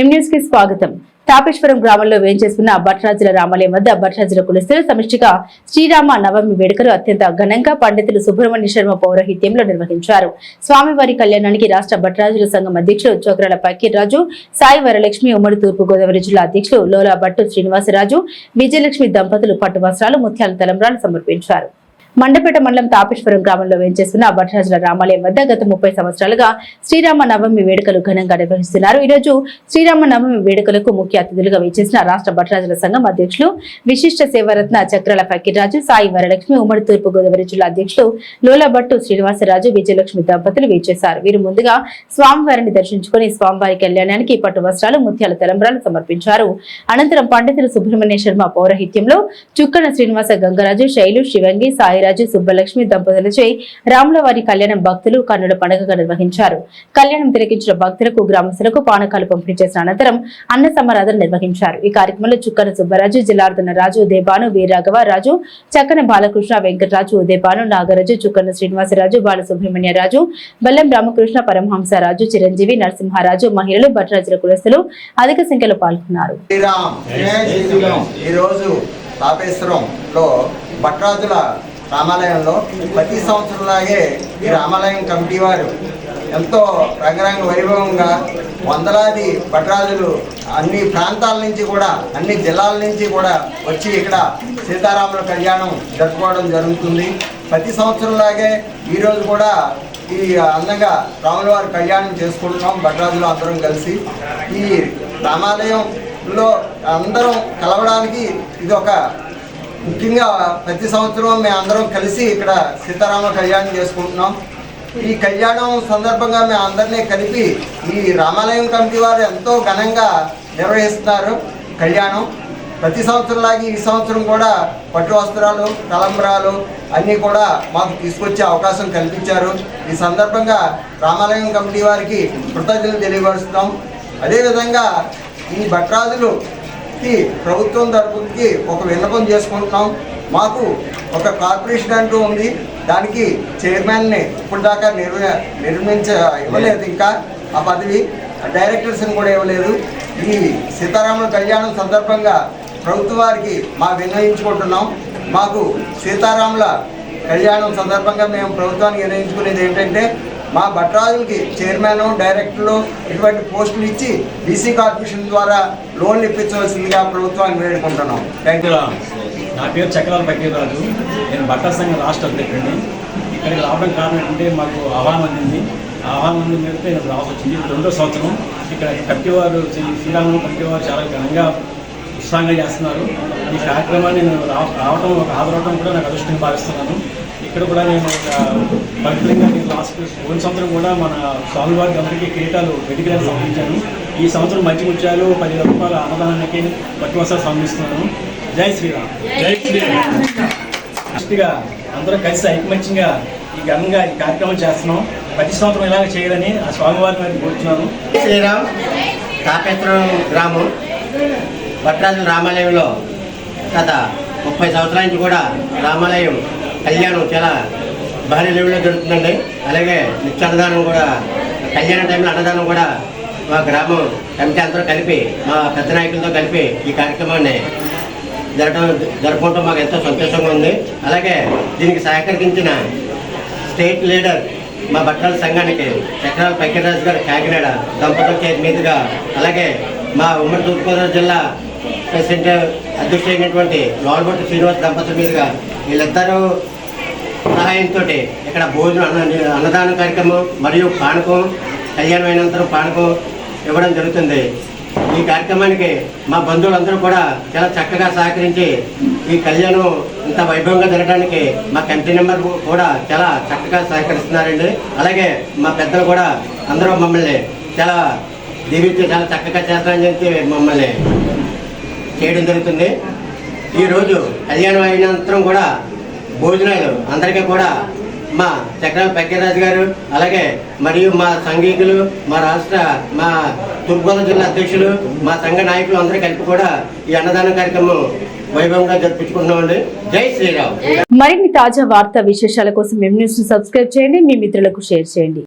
ఎం కి స్వాగతం. తాపేశ్వరం గ్రామంలో వేంచేస్తున్న భట్రాజుల రామాలయం వద్ద భట్రాజుల కులస్తులు సమిష్టిగా శ్రీరామ నవమి వేడుకలు అత్యంత ఘనంగా పండితులు సుబ్రహ్మణ్య శర్మ పౌరహిత్యంలో నిర్వహించారు. స్వామివారి కళ్యాణానికి రాష్ట్ర భట్రాజుల సంఘం అధ్యక్షులు చోకరాల పకీర్రాజు సాయి వరలక్ష్మి ఉమ్మడి తూర్పు గోదావరి జిల్లా అధ్యక్షులు లోలా భట్టు శ్రీనివాసరాజు విజయలక్ష్మి దంపతులు పట్టు వస్త్రాలు ముత్యాల తలంబ్రాలు సమర్పించారు. మండపేట మండలం తాపేశ్వరం గ్రామంలో వేంచేస్తున్న భట్రాజుల రామాలయం వద్ద గత ముప్పై సంవత్సరాలుగా శ్రీరామ నవమి వేడుకలు ఘనంగా నిర్వహిస్తున్నారు. ఈ రోజు శ్రీరామ నవమి వేడుకలకు ముఖ్య అతిథులుగా వేచేసిన రాష్ట్ర భటరాజుల సంఘం అధ్యక్షులు విశిష్ట సేవరత్న చక్రాల ఫకీర్రాజు సాయి వరలక్ష్మి ఉమ్మడి తూర్పు గోదావరి జిల్లా అధ్యక్షులు లోలభట్టు శ్రీనివాసరాజు విజయలక్ష్మి దంపతులు వేచేశారు వీరు ముందుగా స్వామివారిని దర్శించుకుని స్వామివారి కళ్యాణానికి పట్టు వస్త్రాలు ముత్యాల తలంబ్రాలు సమర్పించారు. అనంతరం పండితులు సుబ్రహ్మణ్య శర్మ పౌరహిత్యంలో చుక్కన శ్రీనివాస గంగరాజు శైలు శివంగి సాయి సాయిరాజు సుబ్బలక్ష్మి దంపతులచే రాములవారి కళ్యాణం భక్తులు కన్నుల పండుగగా నిర్వహించారు. కళ్యాణం తిలకించిన భక్తులకు గ్రామస్తులకు పానకాలు పంపిణీ చేసిన అనంతరం అన్న సమారాధన నిర్వహించారు. ఈ కార్యక్రమంలో చుక్కన సుబ్బరాజు జిల్లార్దన రాజు ఉదయభాను వీరరాఘవ రాజు చక్కన బాలకృష్ణ వెంకటరాజు ఉదయభాను నాగరాజు చుక్కన శ్రీనివాసరాజు బాలసుబ్రహ్మణ్య రాజు బెల్లం రామకృష్ణ పరమహంస రాజు చిరంజీవి నరసింహారాజు మహిళలు భట్రాజుల కులస్తులు అధిక సంఖ్యలో పాల్గొన్నారు. ఈరోజు తాపేశ్వరంలో భట్రాజుల రామాలయంలో ప్రతి సంవత్సరంలాగే ఈ రామాలయం కమిటీ వారు ఎంతో రంగరంగ వైభవంగా వందలాది భట్రాజులు అన్ని ప్రాంతాల నుంచి కూడా అన్ని జిల్లాల నుంచి కూడా వచ్చి ఇక్కడ సీతారాముల కళ్యాణం జరుపుకోవడం జరుగుతుంది. ప్రతి సంవత్సరంలాగే ఈరోజు కూడా ఈ అందంగా రాముల వారి కళ్యాణం చేసుకుంటున్నాం భట్రాజులు అందరం కలిసి. ఈ రామాలయంలో అందరం కలవడానికి ఇది ఒక ముఖ్యంగా ప్రతి సంవత్సరం మేము అందరం కలిసి ఇక్కడ సీతారామ కళ్యాణం చేసుకుంటున్నాం. ఈ కళ్యాణం సందర్భంగా మేము అందరినీ కలిపి ఈ రామాలయం కమిటీ వారు ఎంతో ఘనంగా నిర్వహిస్తున్నారు కళ్యాణం. ప్రతి సంవత్సరంలాగే ఈ సంవత్సరం కూడా పట్టు వస్త్రాలు తలంబరాలు అన్నీ కూడా మాకు తీసుకొచ్చే అవకాశం కల్పించారు. ఈ సందర్భంగా రామాలయం కమిటీ వారికి కృతజ్ఞతలు తెలియపరుస్తున్నాం. అదేవిధంగా ఈ భట్రాజులుకి ప్రభుత్వం తరపుకి ఒక విన్నపం చేసుకుంటున్నాం. మాకు ఒక కార్పొరేషన్ అంటూ ఉంది. దానికి చైర్మన్ని ఇప్పటిదాకా నిర్వ నిర్మించ ఇవ్వలేదు ఇంకా ఆ పదవి. డైరెక్టర్స్ని కూడా ఇవ్వలేదు. ఈ సీతారాముల కళ్యాణం సందర్భంగా ప్రభుత్వ వారికి మా విన్నవించుకుంటున్నాం. మాకు సీతారాముల కళ్యాణం సందర్భంగా మేము ప్రభుత్వానికి నిర్ణయించుకునేది ఏంటంటే మా భట్రాజులకి చైర్మన్ డైరెక్టర్లు ఇటువంటి పోస్టులు ఇచ్చి బీసీ కార్పొరేషన్ ద్వారా లోన్లు ఇప్పించవలసిందిగా ప్రభుత్వాన్ని వేడుకుంటున్నాం. థ్యాంక్ యూ నా పేరు చక్రాల పక్కీరాజు నేను భట్ట సంఘం రాష్ట్ర అధ్యక్షుడిని. ఇక్కడికి రావడం కారణం ఏంటంటే మాకు ఆహ్వానం అందింది. ఆహ్వానం అందిన మేరకు నేను రావాల్సి వచ్చింది. రెండో సంవత్సరం. ఇక్కడ కప్పివారు శ్రీ శ్రీరాములు కప్పివారు చాలా ఘనంగా ఉత్సాహంగా చేస్తున్నారు. ఈ కార్యక్రమాన్ని నేను రా రావడం ఒక హాజరవడం కూడా నాకు అదృష్టంగా భావిస్తున్నాను. ఇక్కడ కూడా నేను ఒక పవిత్రంగా నేను లాస్ట్ పోయిన సంవత్సరం కూడా మన స్వామివారి అందరికీ కిరీటాలు వెటికిరాలు సమర్పించాను. ఈ సంవత్సరం మంచి ముత్యాలు పది రూపాయల అన్నదానానికి పట్టు వస్త్రాలు సమర్పిస్తున్నాను. జై శ్రీరామ్. జై శ్రీరామ్. ఫస్ట్గా అందరూ కలిసి ఐకమత్యంగా ఈ ఘనంగా ఈ కార్యక్రమం చేస్తున్నాం. ప్రతి సంవత్సరం ఇలాగ చేయాలని ఆ స్వామివారి వారిని కోరుతున్నాను. శ్రీరామ్ తాపేశ్వరం గ్రామం. భట్రాజుల రామాలయంలో గత ముప్పై సంవత్సరాల నుంచి కూడా రామాలయం కళ్యాణం చాలా భారీ లెవెల్లో జరుగుతుందండి. అలాగే నిత్యాన్నదానం కూడా కళ్యాణ టైంలో అన్నదానం కూడా మా గ్రామం కమిటీ అందరూ కలిపి మా పెద్ద నాయకులతో కలిపి ఈ కార్యక్రమాన్ని జరగడం జరుపుకుంటూ మాకు ఎంతో సంతోషంగా ఉంది. అలాగే దీనికి సహకరించిన స్టేట్ లీడర్ మా బట్టల సంఘానికి చక్రాల పెంకటరాజు గారు కాకినాడ దంపతుల చేతి మీదుగా అలాగే మా ఉమ్మడి తూర్పుగోదావరి జిల్లా ప్రెసిడెంట్ అధ్యక్షుడైనటువంటి లోల్బొట్టు శ్రీనివాస్ దంపతుల మీదుగా వీళ్ళిద్దరూ సహాయంతో ఇక్కడ భోజనం అన్న అన్నదాన కార్యక్రమం మరియు పానకం కళ్యాణం అయినంతరం పానకం ఇవ్వడం జరుగుతుంది. ఈ కార్యక్రమానికి మా బంధువులందరూ కూడా చాలా చక్కగా సహకరించి ఈ కళ్యాణం ఇంత వైభవంగా జరగడానికి మా కమిటీ నెంబర్ కూడా చాలా చక్కగా సహకరిస్తున్నారండి. అలాగే మా పెద్దలు కూడా అందరూ మమ్మల్ని చాలా దీవించి చాలా చక్కగా చేస్తారని చెప్పి మమ్మల్ని చేయడం జరుగుతుంది. ఈరోజు కళ్యాణం అయినంతరం కూడా భోజనాలు అందరికీ కూడా మా చక్రం పెక్కరాజు గారు అలాగే మరియు మా సంఘీకులు మా రాష్ట్ర మా తూర్పుగోదావరి జిల్లా అధ్యక్షులు మా సంఘ నాయకులు అందరూ కలిపి కూడా ఈ అన్నదాన కార్యక్రమం వైభవంగా జరిపించుకుంటున్నామండి జై శ్రీరామ్. మరిన్ని తాజా వార్తా విశేషాల కోసం ఎం న్యూస్ సబ్స్క్రైబ్ చేయండి మీ మిత్రులకు షేర్ చేయండి.